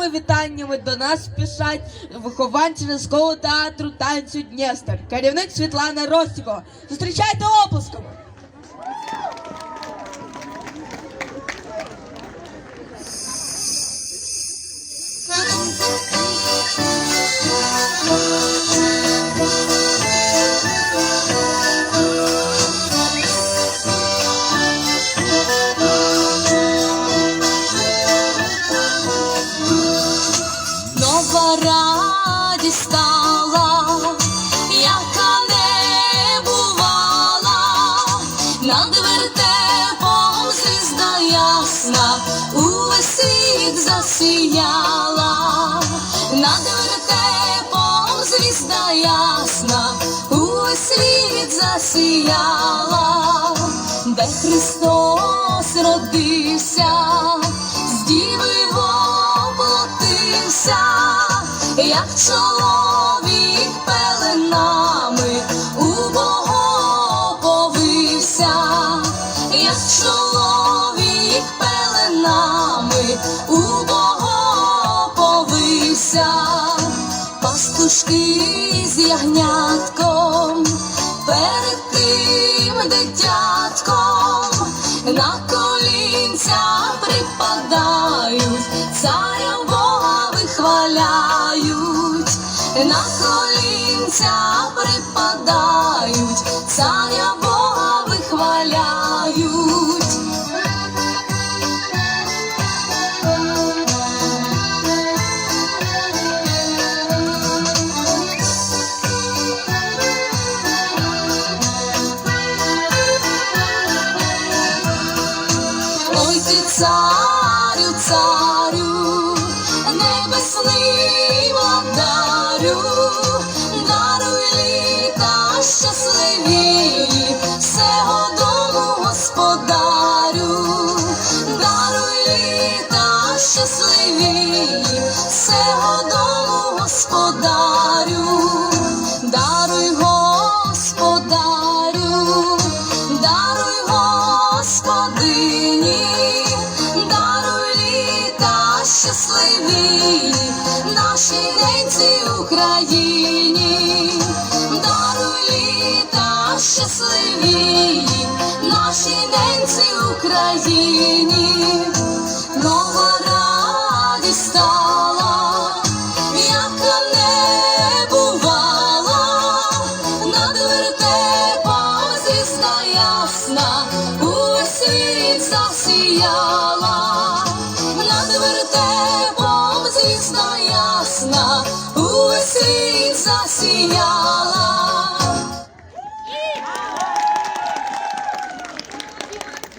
щирими вітаннями до нас спішать вихованці школи театру танцю Дністер, керівник Світлана Ростікова. Зустрічайте оплесками! Радість стала, яка не бувала, над вертепом звізда ясна, увесь світ засіяла, над вертепом звізда ясна, увесь світ засіяла, де Христос родився, як чоловік пеленами у Бога повився, як чоловік пеленами у Бога повився, пастушки з ягнятком перед тим дитятком на припадають, царя Бога вихваляють. Ой ти царю, царю, небесний владарю, даруй господині, даруй літа щасливі, нашій ненці Україні, даруй літа щасливі, нашій ненці Україні, ясна, увесь засіяла, над вертепом звізда ясна, увесь засіяла.